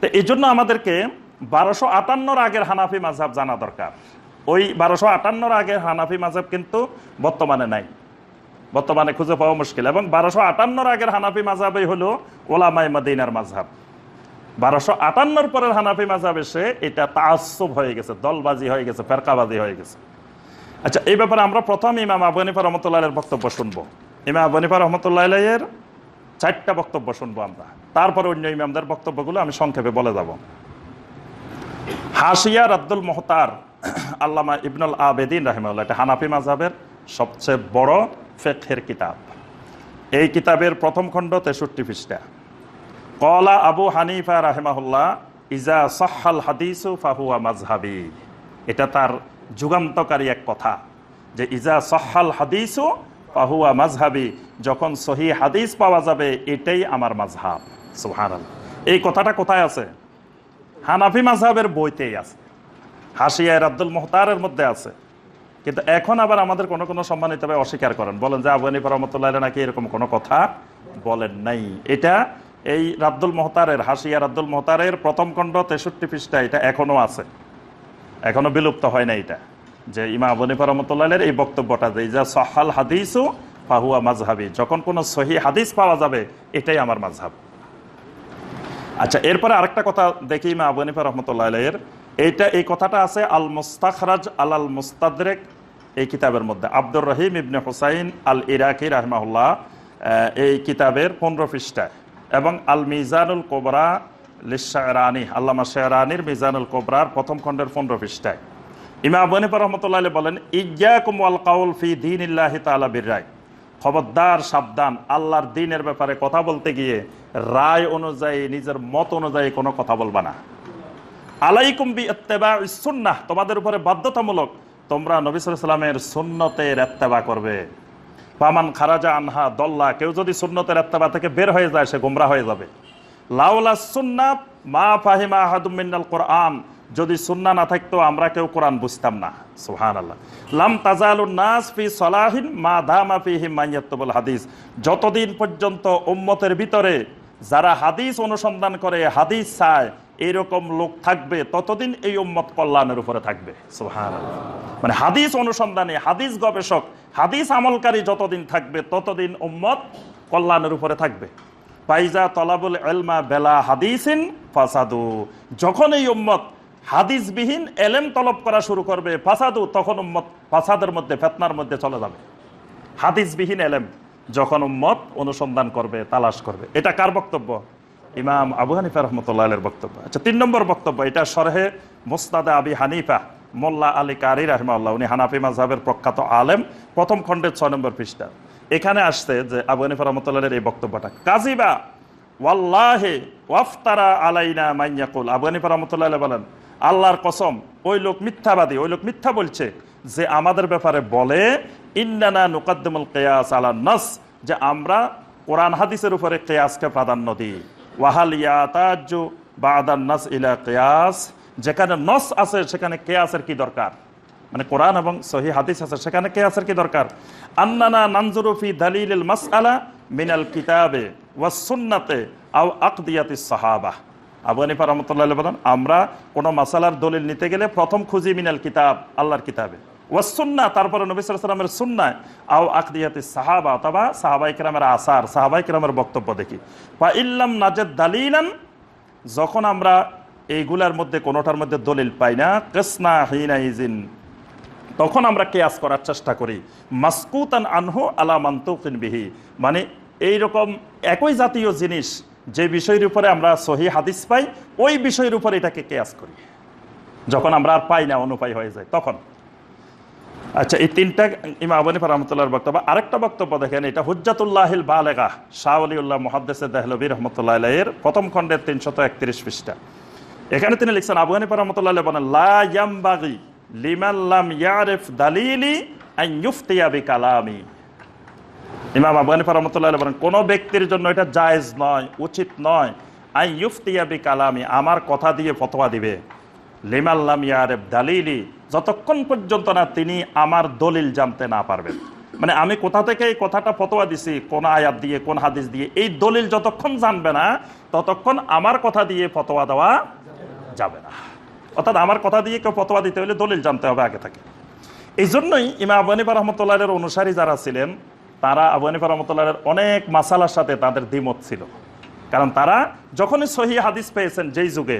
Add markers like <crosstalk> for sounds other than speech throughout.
তো এই জন্য আমাদেরকে বারোশো আটান্নর আগের হানাফি মাঝাব জানা দরকার। ওই বারোশো আটান্নর আগের হানাফি মাঝাব কিন্তু বর্তমানে নাই। বর্তমানে খুঁজে পাওয়া মুশকিল। এবং বারোশো আটান্নর আগের হানাফি মাঝহাবই হলো ওলামাই মদিনার মাঝহাব। বারোশো আটান্নর পরের হানাফি মাঝহাব এসে এটা তাসব হয়ে গেছে, দলবাজি হয়ে গেছে, ফেরকাবাজি হয়ে গেছে। আচ্ছা এই ব্যাপারে আমরা প্রথম ইমাম আবু হানিফা রহমতুল্লাহ বক্তব্য শুনব। ইমাম আবু হানিফা রহমতুল্লাহ এর চারটা বক্তব্য শুনব আমরা। তারপরে অন্য ইমামদের বক্তব্যগুলো আমি সংক্ষেপে বলে যাব। হাসিয়া আব্দুল মোহতার আল্লামা ইবনুল আবেদিন রাহিমাল্লাহ এটা হানাফি মাঝহাবের সবচেয়ে বড় ফেকের কিতাব। এই কিতাবের প্রথম খণ্ড তেষট্টি পৃষ্ঠা। কলা আবু হানিফা রাহেমাহুল্লাহ, ইজা সহাল হাদিসু ফাহুয়া মাজহাবি এটা তার যুগান্তকারী এক কথা যে, ইজা সহাল হাদিসু ফাহুয়া মাঝহাবি যখন সহি হাদিস পাওয়া যাবে, এটাই আমার মাজহাব সুহান এই কথাটা কোথায় আছে? হানাফি মাঝহাবের বইতেই আছে। হাসিয়ার আব্দুল মোহতারের মধ্যে আছে। কিন্তু এখন আবার আমাদের কোনো কোনো সম্মানিত ভাই অস্বীকার করেন। বলেন যে, আবু হানিফা রহমতুল্লাহ নাকি এরকম কোনো কথা? বলেন নাই। এটা এই রাব্দুল মোহতারের হাসিয়া রাব্দুল মোহতারের প্রথম খণ্ড তেষট্টি পৃষ্ঠা, এটা এখনও আছে। এখনও বিলুপ্ত হয় না এটা। যে ইমা আবু হানিফা রহমতুল্লাহের এই বক্তব্যটা যে যা সহাল হাদিসু ফাহুয়া মাজহাবি। যখন কোনো সহি হাদিস পাওয়া যাবে, এটাই আমার মাজহাব। আচ্ছা এরপরে আরেকটা কথা দেখি ইমা আবু হানিফা রহমতুল্লাহ এর এইটা, এই কথাটা আছে আল মুস্তাখরাজ আল আল মুস্তাদরেক এই কিতাবের মধ্যে। আব্দুর রহিম ইবনে হুসাইন আল ইরাকি রাহমাহুল্লাহ এই কিতাবের পনেরো পৃষ্ঠায় এবং আল মিজানুল কোবরা লিসায়রানি আল্লামা শেহরানির মিজানুল কোবরার প্রথম খণ্ডের পনেরো পৃষ্ঠায়। ইমা আবু হানিফা রহমতুল্লাহ বলেন ইজ্ঞাকুম ওয়াল কাউল ফি দিন দীনিল্লাহি তাআলা বিররায় খবরদার, সাবধান, আল্লাহর দিনের ব্যাপারে কথা বলতে গিয়ে রায় অনুযায়ী, নিজের মত অনুযায়ী কোনো কথা বলবা না। আলাইকুম বি ইত্তেবা সুন্নাহ, তোমাদের উপরে বাধ্যতামূলক তোমরা নবী সাল্লামের সুন্নতের এত্তেবা করবে। পামান খারাজা আনহা দল্লা, কেউ যদি সুন্নতের এত্তেবা থেকে বের হয়ে যায়, সে গোমরা হয়ে যাবে। লাউলা সুন্নাত মা ফাহিমা আহাদুম মিনাল কোরআন যদি সুন্না না থাকতো, আমরা কেউ কোরআন বুঝতাম না। সুহান আল্লাহ লাম নাস ফি সলাহিন মা ধামা ফিহিম মাইয়াত্তুবুল হাদিস। যতদিন পর্যন্ত উম্মতের ভিতরে যারা হাদিস অনুসন্ধান করে, হাদিস চায়, এরকম লোক থাকবে, ততদিন এই উম্মত কল্যাণের উপরে থাকবে। সুহান মানে হাদিস অনুসন্ধানে, হাদিস গবেষক, হাদিস আমলকারী যতদিন থাকবে, ততদিন উম্মত কল্যাণের উপরে থাকবে। পাইজা তলাবুল এলমা বেলা হাদিসিন ফাসাদু। যখন এই উম্মত হাদিসবিহীন এলেম তলব করা শুরু করবে ফাসাদু তখন উম্মত, ফাসাদের মধ্যে, ফেতনার মধ্যে চলে যাবে। হাদিসবিহীন এলেম যখন উম্মত অনুসন্ধান করবে, তালাশ করবে। এটা কার বক্তব্য? ইমাম আবু হানিফা রহমতুল্লাহের বক্তব্য। আচ্ছা তিন নম্বর বক্তব্য, এটা সরহে মুস্তাদা আবি হানিফা, মোল্লা আলী কারি রাহমাল্লাহ উনি হানাফি মাজহাবের প্রখ্যাত আলেম, প্রথম খণ্ডের ছয় নম্বর পৃষ্ঠা। এখানে আসছে যে আবু হানিফা রহমতুল্লাহের এই বক্তব্যটা, কাজিবা, ওয়াল্লাহে ওয়াফতারা আলাইনা মাইয়াকুল আবু হানিফা রহমতুল্লাহ বলেন আল্লাহর কসম, ওই লোক মিথ্যাবাদী, ওই লোক মিথ্যা বলছে যে আমাদের ব্যাপারে বলে, ইন্নানা নুকাদ্দমুল কেয়াস আলা নাস যে আমরা কোরআন হাদিসের উপরে কেয়াসকে প্রাধান্য দিই। ওয়াহাল ইয়াতাজু বাদান নাস ইলা কেয়াস যেখানে নস আছে সেখানে কেয়াসের কি দরকার? মানে কোরআন এবং সহি হাদিস আছে সেখানে কেয়াসের কি দরকার? আন্নানা নানজুরুফি দালিল মাস আলা মিনাল কিতাবে ওয়াস সুন্নাতে আও আকদিয়াতি সাহাবা আবু হানিফা রহমতুল্লাহ বলেন, আমরা কোনো মাসালার দলিল নিতে গেলে প্রথম খুঁজি মিনাল কিতাব, আল্লাহর কিতাবে। ওয়াসুন্না তারপরে নবী সাল্লামের সুন্নায় আও আকদিয়াতি সাহাবা অথবা সাহাবাই কিরামের আসার সাহাবাই কিরামের বক্তব্য দেখি। বা ইল্লাম নাজেদ দালিলান যখন আমরা এইগুলার মধ্যে কোনোটার মধ্যে দলিল পাই না কৃষ্ণা হিনা ইজিন তখন আমরা কেয়াস করার চেষ্টা করি। মাসকুতান আনহু আলা মান্তুকিন বিহি মানে এই রকম একই জাতীয় জিনিস যে বিষয়ের উপরে আমরা সহি হাদিস পাই, ওই বিষয়ের উপরে এটাকে কেয়াস করি। যখন আমরা আর পাই না, অনুপায় হয়ে যায়, তখন। আচ্ছা এই তিনটা ইমা আবনী রহমতুল্লাহর বক্তব্য। আরেকটা বক্তব্য দেখেন, এটা হুজ্জাতুল্লাহিল বালেগা, শাহ আলিউল্লাহ মহাদ্দেসে দেহলবী রহমতুল্লাহ এর প্রথম খণ্ডের তিনশত একত্রিশ পৃষ্ঠা। এখানে তিনি লিখছেন, আবু হানিফা রহমতুল্লাহ বলেন, লা ইয়ামবাগি লিমাল্লাম ইয়ারিফ দালিলি আন ইউফতিয়া বিকালামি। ইমাম আবু হানিফা রহমতুল্লাহ বলেন, কোনো ব্যক্তির জন্য এটা জায়েজ নয়, উচিত নয়। আই ইউফতিয়া বিকালামি, আমার কথা দিয়ে ফতোয়া দিবে। লিমাল্লাম ইয়ারেফ দালিলি, যতক্ষণ পর্যন্ত না তিনি আমার দলিল জানতে না পারবেন। মানে আমি কোথা থেকে এই কথাটা ফতোয়া দিছি, কোন আয়াত দিয়ে, কোন হাদিস দিয়ে, এই দলিল যতক্ষণ জানবে না, ততক্ষণ আমার কথা দিয়ে ফতোয়া দেওয়া যাবে না। অর্থাৎ আমার কথা দিয়ে কেউ ফতোয়া দিতে হলে দলিল জানতে হবে আগে থেকে। এই জন্যই ইমা আবু হানিফা রহমতুল্লাহের অনুসারী যারা ছিলেন তারা আবু হানিফা রহমতুল্লাহের অনেক মাসালার সাথে তাদের দ্বিমত ছিল। কারণ তারা যখনই সহি হাদিস পেয়েছেন যেই যুগে,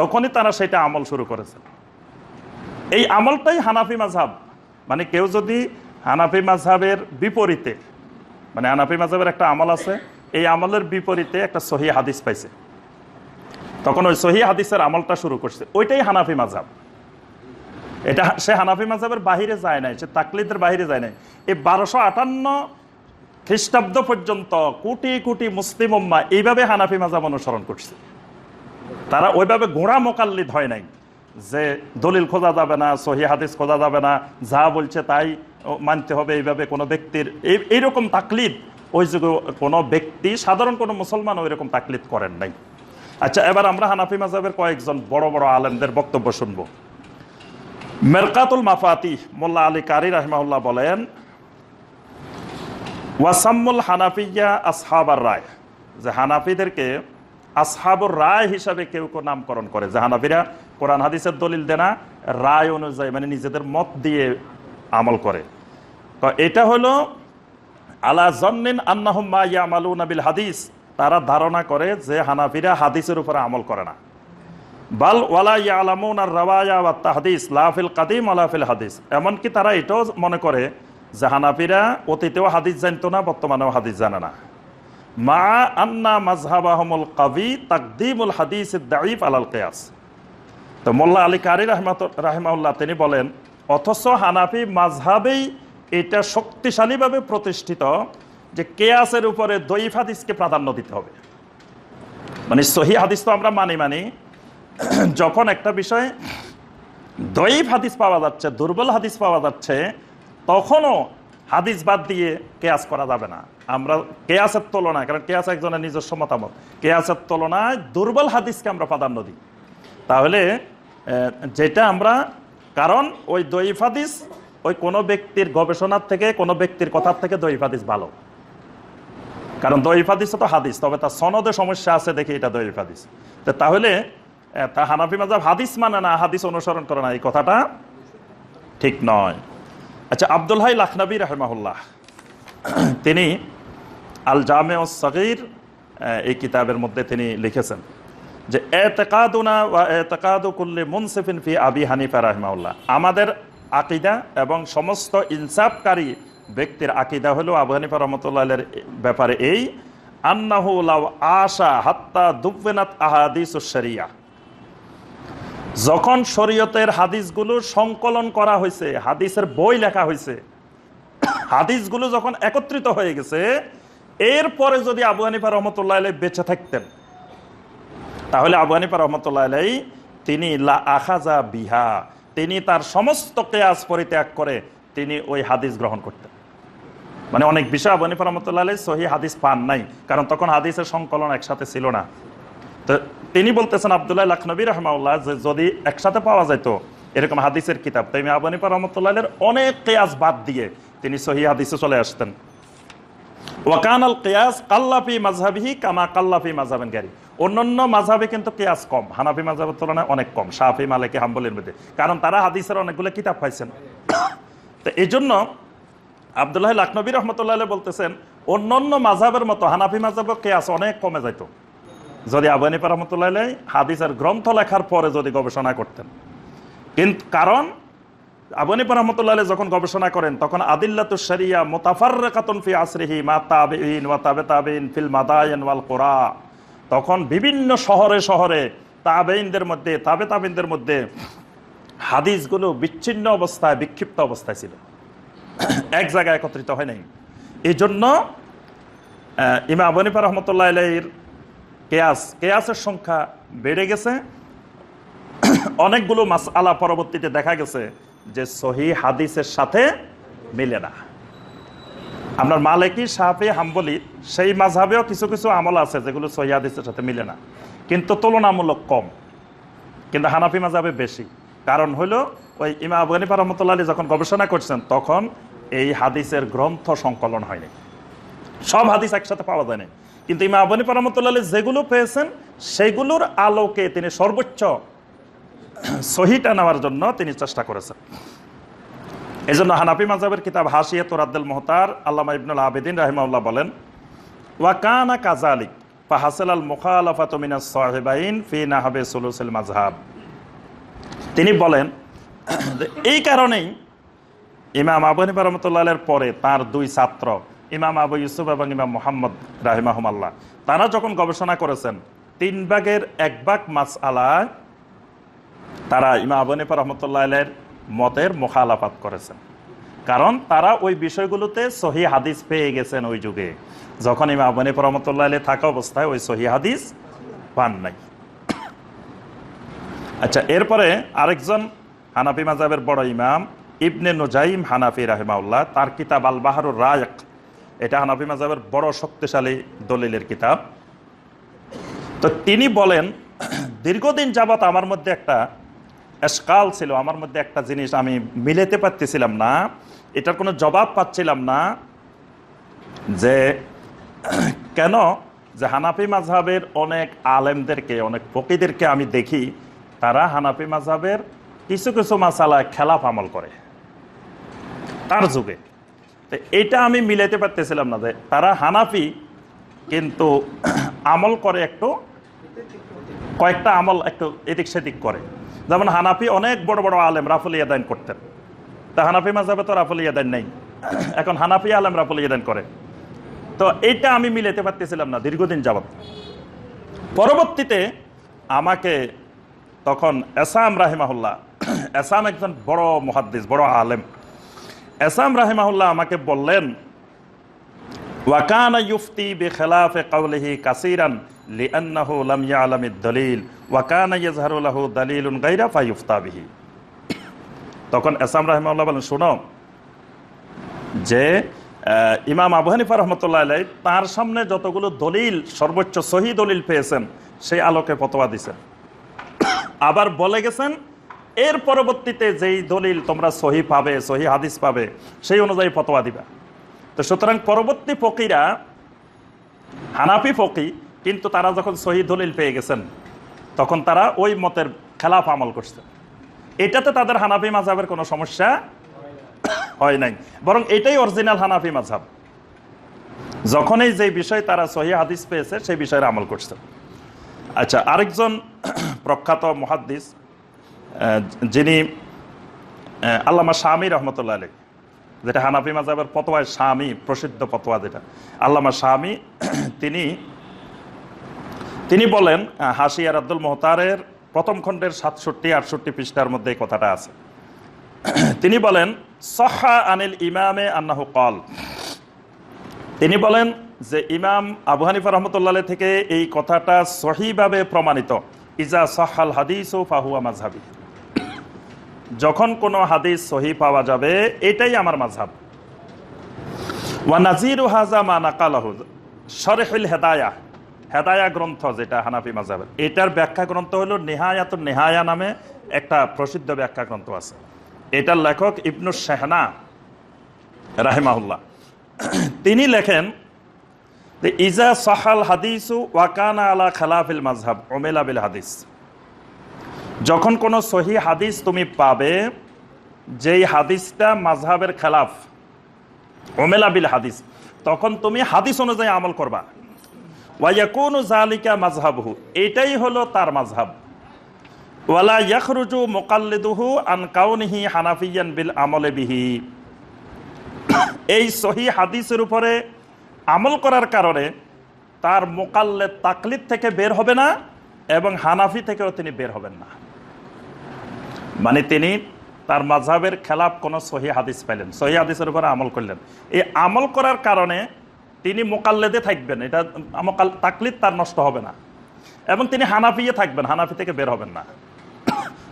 তখনই তারা সেটা আমল শুরু করেছেন। এই আমলটাই হানাফি মাঝহাব মানে কেউ যদি হানাফি মাঝহাবের বিপরীতে মানে হানাফি মাঝহাবের একটা আমল আছে, এই আমলের বিপরীতে একটা সহি হাদিস পাইছে। তখন ওই সহি হাদিসের আমলটা শুরু করছে। ওইটাই হানাফি মাঝহাব এটা সে হানাফি মাজাবের বাহিরে যায় নাই, সে তাকলিদের বাহিরে যায় নাই। এই বারোশো আটান্ন খ্রিস্টাব্দ পর্যন্ত কোটি কোটি মুসলিম উম্মা এইভাবে হানাফি মাজাব অনুসরণ করছে। তারা ওইভাবে ঘোড়া মোকাল্লিদ হয় নাই যে দলিল খোঁজা যাবে না, সহি হাদিস খোঁজা যাবে না, যা বলছে তাই মানতে হবে এইভাবে কোনো ব্যক্তির। এই- এইরকম তাকলিদ ওই যুগে কোনো ব্যক্তি, সাধারণ কোনো মুসলমান ওই রকম তাকলিদ করেন নাই। আচ্ছা এবার আমরা হানাফি মাজাবের কয়েকজন বড় বড় আলেমদের বক্তব্য শুনব। মেরকাতুল মাফাতি মোল্লা আলী কারি রহমাউল্লাহ বলেন, ওয়াসাম্মুল হানাফিয়া আসহাবার রায়। যে হানাফিদেরকে আসহাবুর রায় হিসাবে কেউ কেউ নামকরণ করে। যে হানাফিরা কোরআন হাদিসের দলিল দেনা, রায় অনুযায়ী মানে নিজেদের মত দিয়ে আমল করে। তো এটা হলো, আলা জন্নিন আন্নাহুম্মা ইয়ামালু নাবিল হাদিস। তারা ধারণা করে যে হানাফিরা হাদিসের উপরে আমল করে না। বাল ওয়ালা ইয়ালামুন আর রাওয়ায়া ওয়া তাহদিস লাফিল কাদিম ওয়ালাফিল হাদিস। এমনকি তারা এটাও মনে করে যে হানাফিরা অতীতেও হাদিস জানতো না, বর্তমানেও হাদিস জানে না। মা আন্না মাজহাবাহমুল কাবি তাকদিমুল হাদিস দাইফ আলাল কেয়াস। তো মোল্লা আলী কারি রহমাত রাহমাউল্লাহ তিনি বলেন, অথচ হানাফি মাঝহাবেই এটা শক্তিশালীভাবে প্রতিষ্ঠিত যে কেয়াসের উপরে দইফ হাদিসকে প্রাধান্য দিতে হবে। মানে সহি হাদিস তো আমরা মানি মানি <clears throat> যখন একটা বিষয় দইফ হাদিস পাওয়া যাচ্ছে, দুর্বল হাদিস পাওয়া যাচ্ছে, তখনও হাদিস বাদ দিয়ে কেয়াস করা যাবে না। আমরা কেয়াসের তুলনায়, কারণ কেয়াস একজনের নিজস্ব মতামত। কেয়াসের তুলনায় দুর্বল হাদিসকে আমরা প্রাধান্য দিই। তাহলে যেটা আমরা, কারণ ওই দইফ হাদিস, ওই কোনো ব্যক্তির গবেষণার থেকে, কোনো ব্যক্তির কথার থেকে দইফ হাদিস ভালো। কারণ দইফ হাদিস তো হাদিস, তবে তার সনদে সমস্যা আছে দেখে এটা দইফ হাদিস। তাহলে তা হানাফি মাজাব হাদিস মানে না, হাদিস অনুসরণ করে না এই কথাটা। ঠিক নয়। আচ্ছা আব্দুল হাই লাখনবী রহমাহুল্লাহ, তিনি আল জামে ও সগির এই কিতাবের মধ্যে তিনি লিখেছেন যে এ এতেকাদুনা ওয়া এতেকাদু কুল্লি মুনসিফিন ফি আবি হানিফা রাহমাউল্লাহ আমাদের আকিদা এবং সমস্ত ইনসাফকারী ব্যক্তির আকিদা হলো আবু হানিফা রহমতুল্লাহের ব্যাপারে এই, আন্নাহু লাউ আশা হাত্তা দুব্বেনাত আহাদিস শরিয়া যখন শরীয়তের হাদিসগুলো সংকলন করা হয়েছে, হাদিসের বই লেখা হয়েছে, হাদিসগুলো যখন একত্রিত হয়ে গেছে, এরপরে যদি আবু হানিফা রহমতুল্লাহ আলাই বেঁচে থাকতেন, তাহলে আবু হানিফা রহমতুল্লাহ আলাই তিনি লা আখাজা বিহা, তিনি তার সমস্ত কেয়াস পরিত্যাগ করে তিনি ওই হাদিস গ্রহণ করতেন। মানে অনেক বিষয় আবু হানিফা রহমতুল্লাহ আলাই সহি হাদিস পান নাই, কারণ তখন হাদিসের সংকলন একসাথে ছিল না। তো তিনি বলতেছেন আবদুল্লাহ লাখনবী রহমাউল্লাহ যে যদি একসাথে পাওয়া যেত এরকম হাদিসের কিতাব তাই আবু হানিফা রহমতুল্লাহের অনেক কেয়াস বাদ দিয়ে তিনি সহি হাদিসে চলে আসতেন। ওয়াকান আল কেয়াস কাল্লাফি মাঝহাবিহি কামা কাল্লাফি মাঝহাবেন গাড়ি অন্যান্য মাঝহাবে কিন্তু কেয়াস কম, হানাফি মাঝহাবের তুলনায় অনেক কম শাহি মালিকি, হাম্বলের মধ্যে, কারণ তারা হাদিসের অনেকগুলো কিতাব পাইছেন। <coughs> তো এই জন্য আবদুল্লাহ লাখনবী রহমতুল্লাহ বলতেছেন, অন্যান্য মাঝহাবের মতো হানাফি মাঝহাবের কেয়াস অনেক কমে যাইতো। যদি আবু হানিফা রহমতুল্লাহ হাদিসের গ্রন্থ লেখার পরে যদি গবেষণা করতেন। কিন্তু কারণ, আবু হানিফা রহমতুল্লাহ যখন গবেষণা করেন, তখন আদিল্লাতু শরিয়া মুতাফাররাকাতুন ফি আসরিহি মা তাবিইন ওয়া তাবে তাবিইন ফিল মাদায়েন ওয়াল কোরা। তখন বিভিন্ন শহরে শহরে তাবেইনদের মধ্যে, তাবে তাবিনদের মধ্যে হাদিসগুলো বিচ্ছিন্ন অবস্থায়, বিক্ষিপ্ত অবস্থায় ছিল। এক জায়গায় একত্রিত হয় নাই। এই জন্য ইমা আবু হানিফা রহমতুল্লাহ আলাইহির কেয়াস কেয়াসের সংখ্যা বেড়ে গেছে। <coughs> অনেকগুলো মাস আলা পরবর্তীতে দেখা গেছে যে সহি হাদিসের সাথে মিলে না। আপনার মালিকি সাহাফি হাম্বলি সেই মাঝহাবেও কিছু কিছু আমল আছে যেগুলো সহি হাদিসের সাথে মিলে না। কিন্তু তুলনামূলক কম। কিন্তু হানাফি মাঝহাবে বেশি। কারণ হলো ওই ইমা আবু হানিফা রহমতুল্লাহ আলী যখন গবেষণা করছেন, তখন এই হাদিসের গ্রন্থ সংকলন হয়নি। সব হাদিস একসাথে পাওয়া যায় না কিন্তু ইমা আবনী রহমতুল্লাহ যেগুলো পেয়েছেন, সেগুলোর আলোকে তিনি সর্বোচ্চ সহিটা নেওয়ার জন্য তিনি চেষ্টা করেছেন। এই জন্য হানাফি মাজাবের কিতাব হাসিয়া তোরাদ্দুল মোহতার আল্লামা ইবনুল আবেদিন রাহিমাউল্লাহ বলেন ওয়াকানা কাজালিক ফাহাসেল আল মুখালাফাত মিনাস সাহেবাইন ফি নাহাবে সুলুসুল মাজহাব তিনি বলেন, এই কারণেই ইমাম আবু হানিফা রহমতুল্লাহের পরে তার দুই ছাত্র ইমাম আবু ইউসুফ এবং ইমাম মোহাম্মদ রাহিমাহমাল্লাহ। তারা যখন গবেষণা করেছেন, তিন ভাগের এক ভাগ মাস আলায় তারা ইমাম আবু হানিফা রহমতুল্লাহের মতের মোখালাফাত করেছেন। কারণ তারা ওই বিষয়গুলোতে সহি হাদিস পেয়ে গেছেন ওই যুগে। যখন ইমাম আবু হানিফা রহমতুল্লাহ থাকা অবস্থায় ওই সহি হাদিস পান নাই। আচ্ছা এরপরে আরেকজন হানাফি মাজাবের বড় ইমাম ইবনে নুজাইম হানাফি রাহেমাউল্লাহ তার কিতাব আল বাহারুর রায়ক এটা হানাফি মাজাবের বড় শক্তিশালী দলিলের কিতাব। তো তিনি বলেন, দীর্ঘদিন যাবৎ আমার মধ্যে একটা এসকাল ছিল, আমার মধ্যে একটা জিনিস আমি মিলেতে পারতেছিলাম না, এটার কোনো জবাব পাচ্ছিলাম না যে, কেন যে হানাফি মাঝহাবের অনেক আলেমদেরকে, অনেক ফকিদেরকে আমি দেখি, তারা হানাফি মাঝহাবের কিছু কিছু মাসালায় খেলাফ আমল করে। তার যুগে। তো এটা আমি মিলাইতে পারতেছিলাম না যে তারা হানাফি, কিন্তু <clears throat> আমল করে একটু, কয়েকটা আমল একটু এদিক সেদিক করে। যেমন হানাফি অনেক বড় বড় আলেম রাফুল ইয়াদাইন করতেন। তা হানাফি মাঝাবে তো রাফুল ইয়াদাইন নেই। <clears throat> এখন হানাফি আলেম রাফুল ইয়াদাইন করে। তো এইটা আমি মিলাইতে পারতেছিলাম না দীর্ঘদিন যাবৎ। পরবর্তীতে আমাকে তখন এসাম রাহিমাহুল্লাহ, <clears throat> এসাম একজন বড় মহাদ্দিস, বড় আলেম। এসাম রাহিমাহুল্লাহ আমাকে বললেন, ওয়াকানা ইউফতি বে খেলাফে কাউলিহি কাসিরান লিআন্নাহু লাম ইয়ালাম দলিল ওয়াকানা ইয়াজহারু লাহু দালিলুন গায়রা ফায়ুফতা বিহি। তখন এসাম রাহিমাহুল্লাহ বলেন, শোনো, যে ইমাম আবু হানিফা রহমতুল্লাহ আলাই তার সামনে যতগুলো দলিল, সর্বোচ্চ সহি দলিল পেয়েছেন, সেই আলোকে ফতোয়া দিছেন। আবার বলে গেছেন এর পরবর্তীতে যেই দলিল তোমরা সহি পাবে, সহি হাদিস পাবে, সেই অনুযায়ী ফতোয়া দিবা। তো সুতরাং পরবর্তী ফকিরা, হানাফি ফকি, কিন্তু তারা যখন সহি দলিল পেয়ে গেছেন, তখন তারা ওই মতের খেলাফ আমল করছে। এটাতে তাদের হানাফি মাঝাবের কোনো সমস্যা হয় নাই। বরং এটাই অরিজিনাল হানাফি মাঝাব যখনই যে বিষয় তারা সহি হাদিস পেয়েছে, সেই বিষয়ে আমল করছে। আচ্ছা আরেকজন প্রখ্যাত মহাদ্দিস যিনি আল্লামা স্বামী রহমতুল্লাহ আলী যেটা হানাফি মাজাবের ফতোয়ায় স্বামী প্রসিদ্ধ ফতোয়া যেটা। আল্লামা স্বামী <clears throat> তিনি তিনি বলেন হাসিয়ার আব্দুল মোহতারের প্রথম খণ্ডের সাতষট্টি, আটষট্টি পৃষ্ঠার মধ্যে এই কথাটা আছে। <clears throat> তিনি বলেন সহা আনিল ইমামে আন্নাহু কল তিনি বলেন যে, ইমাম আবু হানিফা রহমতুল্লাহ থেকে এই কথাটা সহিভাবে প্রমাণিত। ইজা সাহাল হাদিস ও ফাহুয়া মাঝহাবি যখন কোনো হাদিস সহি পাওয়া যাবে, এটাই আমার মাঝহাব। ওয়া নাজিরু হাজা মা নাকালাহু, শরহুল হেদায়া হেদায়া গ্রন্থ যেটা হানাফি মাঝহাবের এটার ব্যাখ্যা গ্রন্থ হলো নেহায়াত নেহায়া নামে একটা প্রসিদ্ধ ব্যাখ্যা গ্রন্থ আছে। এটার লেখক ইবনু শেহনা, রাহেমাহুল্লাহ। তিনি লেখেন ইজা সাহাল হাদিসু ওয়াকানা আলা খালাফিল মাজহাব ওমেলা বিল হাদিস। যখন কোনো সহি হাদিস তুমি পাবে, যেই হাদিসটা মাজহাবের খেলাফ ওমেলা বিল হাদিস, তখন তুমি হাদিস অনুযায়ী আমল করবা। ওয়াইয়াকুনু জালিকা মাজহাবহু এটাই হলো তার মাজহাব ওয়ালা ইয়াখরুজু মুকাল্লিদুহু আন কাউনিহি হানাফিয়ান বিল আমলে বিহি। এই সহি হাদিসের উপরে আমল করার কারণে তার মোকাল্লে তাকলিদ থেকে বের হবে না এবং হানাফি থেকেও তিনি বের হবেন না। মানে তিনি তার মাঝহাবের খেলাফ কোনো সহি হাদিস পাইলেন, সহি হাদিসের উপরে আমল করলেন। এই আমল করার কারণে তিনি মোকাল্লেদে থাকবেন, এটা মোকাল, তাকলিদ তার নষ্ট হবে না। এবং তিনি হানাফিয়ে থাকবেন, হানাফি থেকে বের হবেন না।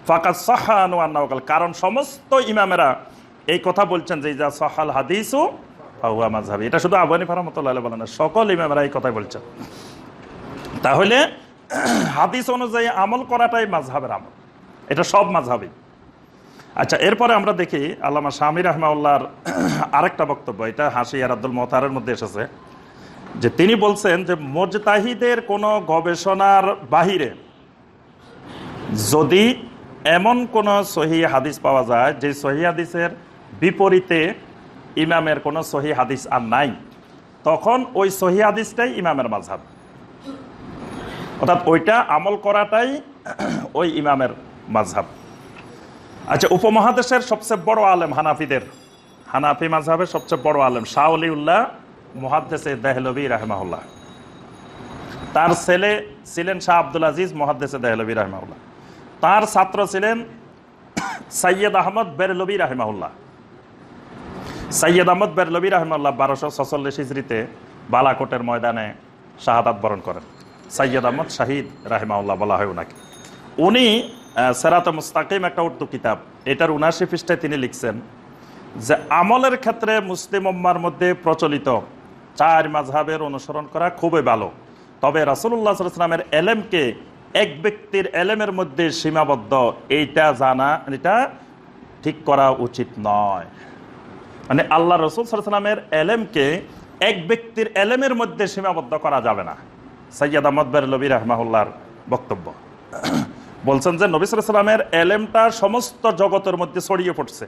ফাঁকা সাহানু কারণ সমস্ত ইমামেরা এই কথা বলছেন যে যা সহাল হাদিসু ফাহুয়া মাঝহাবি এটা শুধু আবু হানিফা রহমতুল্লাহ বলেন না, সকল ইমামেরা এই কথাই বলছেন। তাহলে, হাদিস অনুযায়ী আমল করাটাই মাঝহাবের আমল। এটা সব মাঝহাবি। আচ্ছা এরপরে আমরা দেখি আল্লামা শামী রহমাউল্লাহর আরেকটা বক্তব্য, এটা হাসি আর আব্দুল মোহতারের মধ্যে এসেছে, যে তিনি বলছেন যে মোজতাহিদের কোনো গবেষণার বাহিরে যদি এমন কোনো সহি হাদিস পাওয়া যায়, যে সহি হাদিসের বিপরীতে ইমামের কোনো সহি হাদিস আর নাই, তখন ওই সহি হাদিসটাই ইমামের মাঝহাব। অর্থাৎ ওইটা আমল করাটাই ওই ইমামের মাঝহাব আচ্ছা উপমহাদেশের সবচেয়ে বড় আলেম হানাফিদের, হানাফি মাঝহাবের সবচেয়ে বড় আলেম শাহ উল্লাহ মহাদ্দেসে দেহলবী রাহমাউল্লাহ তার ছেলে ছিলেন শাহ আব্দুল আজিজ মহাদ্দেসে দেহলবী রাহমাউল্লাহ তার ছাত্র ছিলেন সৈয়দ আহমদ বেরলবী রাহমাউল্লাহ সৈয়দ আহমদ বেরলবী রাহমাল্লাহ বারোশো ছচল্লিশ হিজড়িতে বালাকোটের ময়দানে শাহাদাত বরণ করেন। সৈয়দ আহমদ শাহিদ রাহেমাউল্লাহ বলা হয় ওনাকে উনি সেরাত মুস্তাকিম একটা উর্দু কিতাব। এটার উনাশি পৃষ্ঠায় তিনি লিখছেন যে, আমলের ক্ষেত্রে মুসলিম উম্মার মধ্যে প্রচলিত চার মাঝহাবের অনুসরণ করা খুবই ভালো। তবে রাসুল্লাহ সাল্লামের এলেমকে এক ব্যক্তির এলেমের মধ্যে সীমাবদ্ধ, এইটা জানা, এটা ঠিক করা উচিত নয়। মানে আল্লাহ রসুল সাল্লামের এলেমকে এক ব্যক্তির এলেমের মধ্যে সীমাবদ্ধ করা যাবে না। সৈয়দ আহমদ বেরলবী রহমাউল্লাহর বক্তব্য। বলছেন যে নবী সাল্লামের এলেমটা সমস্ত জগতের মধ্যে ছড়িয়ে পড়ছে।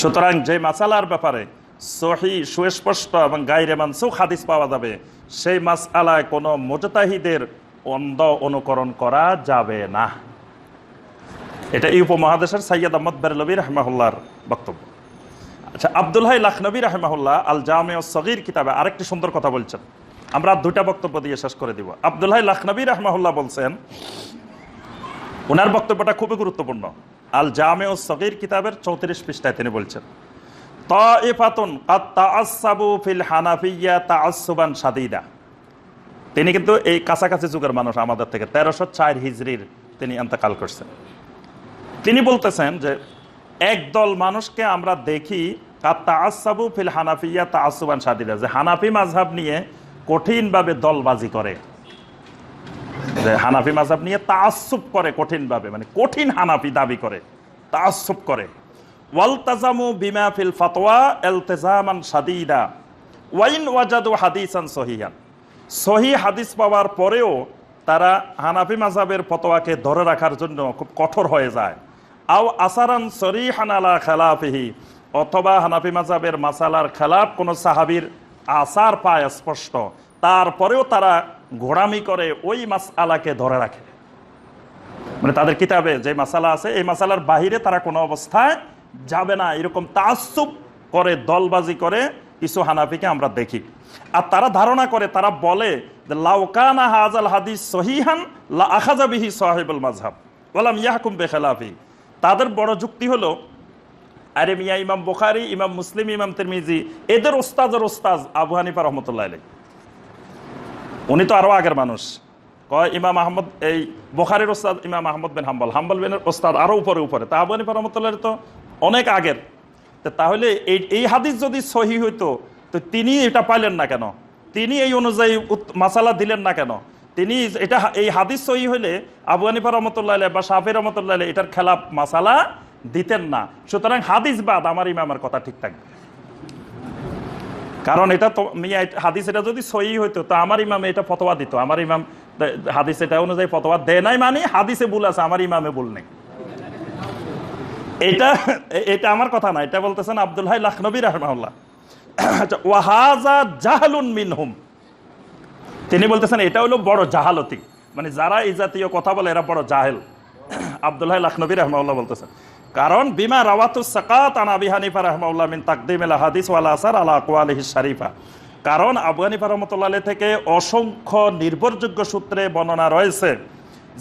সুতরাং যে মাসালার ব্যাপারে সহি, সুস্পষ্ট এবং গাইরে মানসুখ হাদিস পাওয়া যাবে, সেই মাসালায় কোনো মোজতাহিদের অন্ধ অনুকরণ করা যাবে না। এটা এই উপমহাদেশের সৈয়দ আহমদ বেরলবী রহমাহুল্লাহর বক্তব্য। আচ্ছা আব্দুল হাই লাখনবী রাহমাহুল্লাহ আল জামে সগির কিতাবে আরেকটি সুন্দর কথা বলছেন। আমরা দুটা বক্তব্য দিয়ে শেষ করে দিব। আব্দুল হাই লাখনবী রাহমাহুল্লাহ বলছেন ওনার বক্তব্যটা খুবই গুরুত্বপূর্ণ। আল জামে ও সগির কিতাবের চৌত্রিশ পৃষ্ঠায় তিনি বলছেন কাদ তাআসসাবু ফিল হানাফিয়্যা তাআসসুবান শাদীদা। তিনি কিন্তু এই কাছাকাছি যুগের মানুষ আমাদের থেকে। তেরোশো চার হিজরির তিনি এন্তেকাল করছেন। তিনি বলতেছেন যে, একদল মানুষকে আমরা দেখি তাআসাবু ফিল হানাফিয়া তাআসুবান সাদিদা যে হানাফি মাযহাব নিয়ে কঠিনভাবে দলবাজি করে। যে হানাফি মাযহাব নিয়ে তাআসসুব করে কঠিনভাবে মানে কঠিন হানাফি দাবি করে, তাআসসুব করে। ওয়ালতাজামু বিমা ফিল ফাতওয়া ইলতিজামান শাদীদা, ওয়াইন ওয়াজাদু হাদিসান সহিহান। সহি হাদিস পাওয়ার পরেও তারা হানাফি মাযহাবের ফতোয়াকে ধরে রাখার জন্য খুব কঠোর হয়ে যায়। আও আসারান সরিহান আলা খেলাফিহি, অথবা হানাফি মাযহাবের মাসালার খেলাফ কোনো সাহাবীর আসার পায় স্পষ্ট। তারপরেও তারা ঘোড়ামি করে ওই মাস আলাকে ধরে রাখে। মানে তাদের কিতাবে যে মাসালা আছে, এই মাসালার বাহিরে তারা কোনো অবস্থায় যাবে না। এরকম তাসুব করে, দলবাজি করে কিছু হানাফিকে আমরা দেখি। আর তারা ধারণা করে, তারা বলে লাউকানা হাজাল হাদিস সহিহান, লা আখাজা সাহেবুল মাজহাব বললাম ইয়াহকুম বেখেলাফি। তাদের বড় যুক্তি হলো, আরে মিয়া, ইমাম বোখারি, ইমাম মুসলিম, ইমাম তিরমিজি, এদের ওস্তাজের ওস্তাজ আবু হানিফা রহমতুল্লাহ আলাই উনি তো আরও আগের মানুষ। কয় ইমাম আহমদ, এই বোখারের ওস্তাদ ইমাম আহমদ বিন হাম্বল। হাম্বল বিনের ওস্তাদ আরও উপরে উপরে। তা আবু হানিফা রহমতুল্লাহ তো অনেক আগের। তাহলে এই এই হাদিস যদি সহি হইতো, তো তিনি এটা পাইলেন না কেন? তিনি এই অনুযায়ী মাসালা দিলেন না কেন? তিনি এটা এই হাদিস সহি হইলে আবু হানিফা রহমতুল্লাহ বা শাফি রহমতুল্লাহ এটার খেলাফ মাসালা দিতেন না। সুতরাং হাদিস বাদ, আমার ইমামের কথা ঠিক থাকবে। কারণ এটা তো এটা- হাদিস এটা যদি সহি হইতো, তো আমার ইমামে এটা ফতোয়া দিত। আমার ইমাম হাদিস এটা অনুযায়ী ফতোয়া দেয় নাই মানে হাদিসে ভুল আছে, আমার ইমামে ভুল নেই। এটা এটা আমার কথা না, এটা বলতেছেন আব্দুল হাই লাখনবী রহমাউল্লাহ আচ্ছা ওয়াহাজা জাহালুন মিনহুম। তিনি বলতেছেন, এটা হলো বড় জাহালতি। মানে যারা এই জাতীয় কথা বলে, এরা বড় জাহেল। আব্দুল্লাহ লাখনবী রহমাউল্লাহ বলতেছেন। কারণ, বিমা রাওয়াতু সাকাত আন আবি হানিফা রহমাউল্লাহ মিন তাকদিম আল হাদিস ওয়াল আসার আলা আকওয়ালিহি শারিফা। কারণ, আবু হানিফা রহমতুল্লাহ থেকে অসংখ্য নির্ভরযোগ্য সূত্রে বর্ণনা রয়েছে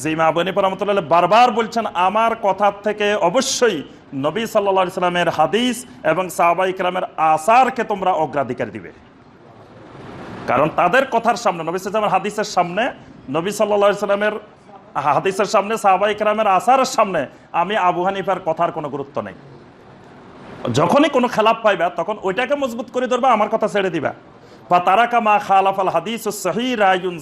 ইমা আবু হানিফা রহমতুল্লাহ বারবার বলছেন, আমার কথার থেকে অবশ্যই নবী সাল্লাল্লাহু আলাইহি সাল্লামের হাদিস এবং সাহাবাই কেরামের আসারকে তোমরা অগ্রাধিকার দিবে। কারণ, তাদের কথার সামনে, নবী সাল্লামের হাদিসের সামনে নবী সাল্লা সাল্লামের হাদিসের সামনে সাহাবাই ইকরামের আসারের সামনে আমি আবু হানিফার কথার কোনো গুরুত্ব নেই। যখনই কোনো খেলাপ পাইবা, তখন ওইটাকে মজবুত করে ধরবা, আমার কথা ছেড়ে দিবা। বা তারাকা মা খালাফ আল হাদিস সহি রায়ুন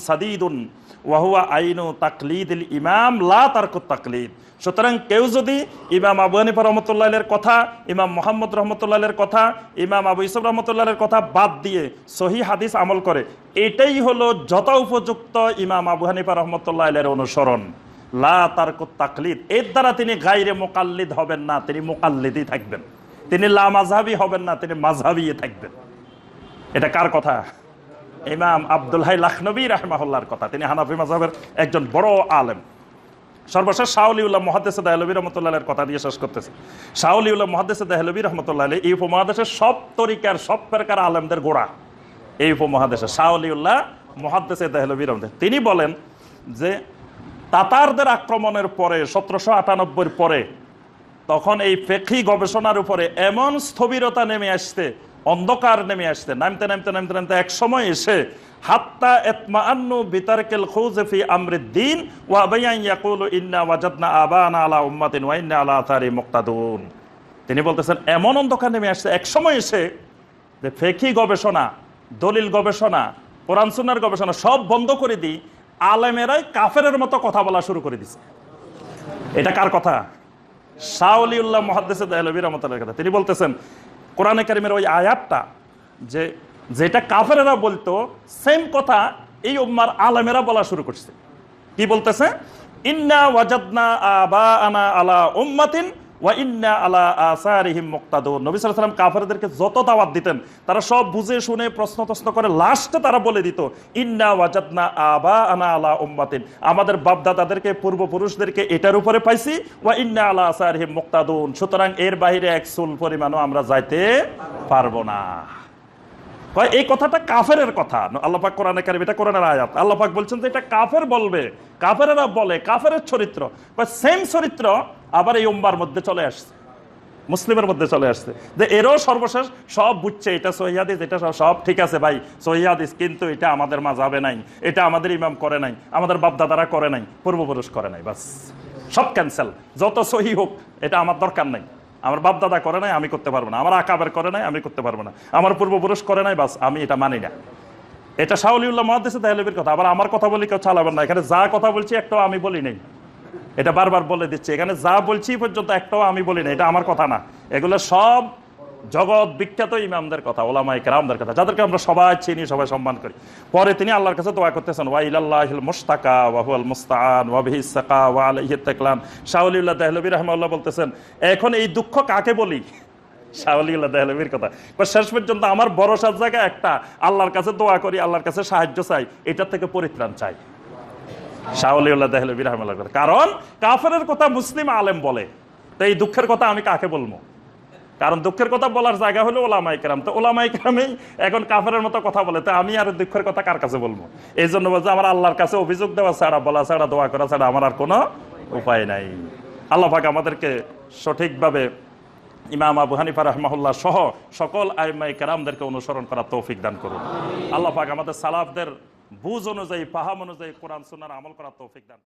ওয়াহুয়া আইনু তাকলিদ ইমাম, লা তারকুত তাকলিদ। সুতরাং কেউ যদি ইমাম আবু হানিফা রহমতুল্লাহের কথা, ইমাম মোহাম্মদ রহমতুল্লাহের কথা, ইমাম আবু ইসুফ রহমতুল্লাহের কথা বাদ দিয়ে সহি হাদিস আমল করে, এটাই হলো যথা উপযুক্ত ইমাম আবু হানিফা রহমতুল্লাহের অনুসরণ। লা তারকুত তাকলিদ, এর দ্বারা তিনি গাইরে মোকাল্লিদ হবেন না, তিনি মোকাল্লিদই থাকবেন। তিনি লা মাঝহাবি হবেন না, তিনি মাঝহাবি থাকবেন। এটা কার কথা? ইমাম আব্দুল হাই লাখনবী রাহমাহুল্লাহর কথা। তিনি হানাফি মাযহাবের একজন বড় আলেম। সর্বশেষ শাহলিউল্লাহ মহাদেসে দাহলবী রহমতুল্লাহের কথা দিয়ে শেষ করতেছে। শাহলিউল্লাহ মহাদেসে দাহলবী রহমতুল্লাহ এই উপমহাদেশের সব তরিকার, সব প্রকার আলেমদের গোড়া। এই উপমহাদেশে শাহলিউল্লাহ মহাদেসে দাহলবী রহমত তিনি বলেন যে, তাতারদের আক্রমণের পরে, সতেরোশো আটানব্বইয়ের পরে, তখন এই ফেকি গবেষণার উপরে এমন স্থবিরতা নেমে আসতে অন্ধকার নেমে আসতে নামতে নামতে নামতে নামতে এক সময় এসে, হাত্তা ওয়াজাদনা আলা আলা তিনি বলতেছেন, এমন অন্ধকার নেমে আসছে। এক সময় এসে, যে ফেকি গবেষণা, দলিল গবেষণা, কোরআন গবেষণা সব বন্ধ করে দিই, আলেমেরাই কাফেরের মতো কথা বলা শুরু করে দিছে। এটা কার কথা? শাহলিউল্লাহ দেহলবী রহমতুল্লাহ কথা। তিনি বলতেছেন কোরআনে কারিমের ওই আয়াতটা যে যেটা কাফেরেরা বলতো সেম কথা এই উম্মার আলমেরা বলা শুরু করছে। কি বলতেছে? ইন্না ওয়াজাদনা আবা আনা আলা উম্মাতিন আলা যত দাওয়াত দিতেন, তারা সব বুঝে শুনে প্রশ্ন করে তারা বলে দিত, ইন্না আনা আলা আমাদের বাপ দাদাদেরকে পূর্বপুরুষদেরকে এটার উপরে পাইছি ইন্না আলা সুতরাং এর বাইরে এক চুল পরিমাণও আমরা যাইতে পারব না। এই কথাটা কাফেরের কথা। আল্লাপাক কোরআনে কারিম, এটা কোরআনের আয়াত। আল্লাপাক বলছেন যে এটা কাফের বলবে, কাফেরেরা বলে, কাফেরের চরিত্র। সেম চরিত্র আবার এই উম্বার মধ্যে চলে আসছে। মুসলিমের মধ্যে চলে আসছে। যে এরও সর্বশেষ সব বুঝছে, এটা সহিয়াদিস এটা সব- ঠিক আছে ভাই। সহিয়াদিস কিন্তু এটা আমাদের মা যাবে নাই, এটা আমাদের ইমাম করে নাই, আমাদের বাপদাদারা করে নাই, পূর্বপুরুষ করে নাই, বাস। সব ক্যান্সেল যত সহি হোক, এটা আমার দরকার নাই। আমার বাপদাদা করে নাই, আমি করতে পারব না। আমার আকাবের করে নাই, আমি করতে পারব না। আমার পূর্বপুরুষ করে নাই, বাস, আমি এটা মানি না। এটা শাহলিউল্লাহ মহাদেশে দেহলবির কথা, আবার আমার কথা বলি কেউ চালাবেন না। এখানে যা কথা বলছি, একটাও আমি বলি নাই। এটা বারবার বলে দিচ্ছে। এখানে যা বলছি পর্যন্ত একটাও আমি বলি না, এটা আমার কথা না। এগুলো সব জগৎ বিখ্যাত ইমামদের কথা ওলামাই কেরামদের কথা, যাদেরকে আমরা সবাই চিনি, সবাই সম্মান করি। পরে তিনি আল্লাহর কাছে দোয়া করতেছেন, ওয়া ইলাল্লাহিল মুস্তাকা ওয়া হুয়াল মুস্তাআন ওয়া বিহি সাকা ওয়া আলাইহি তাকলান শাউলিউল্লাহ দেহলবী রাহমাহুল্লাহ বলতেছেন, এখন এই দুঃখ কাকে বলি? <laughs> শাহলিউল্লাহ দেহলবীর কথা। শেষ পর্যন্ত আমার বড় ভরসার জায়গা একটা। আল্লাহর কাছে দোয়া করি, আল্লাহর কাছে সাহায্য চাই, এটার থেকে পরিত্রাণ চাই। শাহলিউল্লাহ কারণ কাফেরের কথা মুসলিম আলেম বলে। তো এই দুঃখের কথা আমি কাকে বলব? কারণ দুঃখের কথা বলার জায়গা হলো ওলামাই কেরাম। তো ওলামাই কেরামেই এখন কাফেরের মতো কথা বলে। তো আমি আর দুঃখের কথা কার কাছে বলব? এই জন্য বলছে, আমার আল্লাহর কাছে অভিযোগ দেওয়া ছাড়া, বলা ছাড়া, দোয়া করা ছাড়া আমার আর কোনো উপায় নাই। আল্লাহ পাক আমাদেরকে সঠিকভাবে ইমাম আবু হানিফা রহমাহুল্লাহ সহ সকল আইমাই কেরামদেরকে অনুসরণ করার তৌফিক দান করুন। আল্লাহ আমাদের সালাফদের বুঝ অনুযায়ী পাহাম অনুযায়ী কোরআন সোনার আমল করার তৌফিক দান।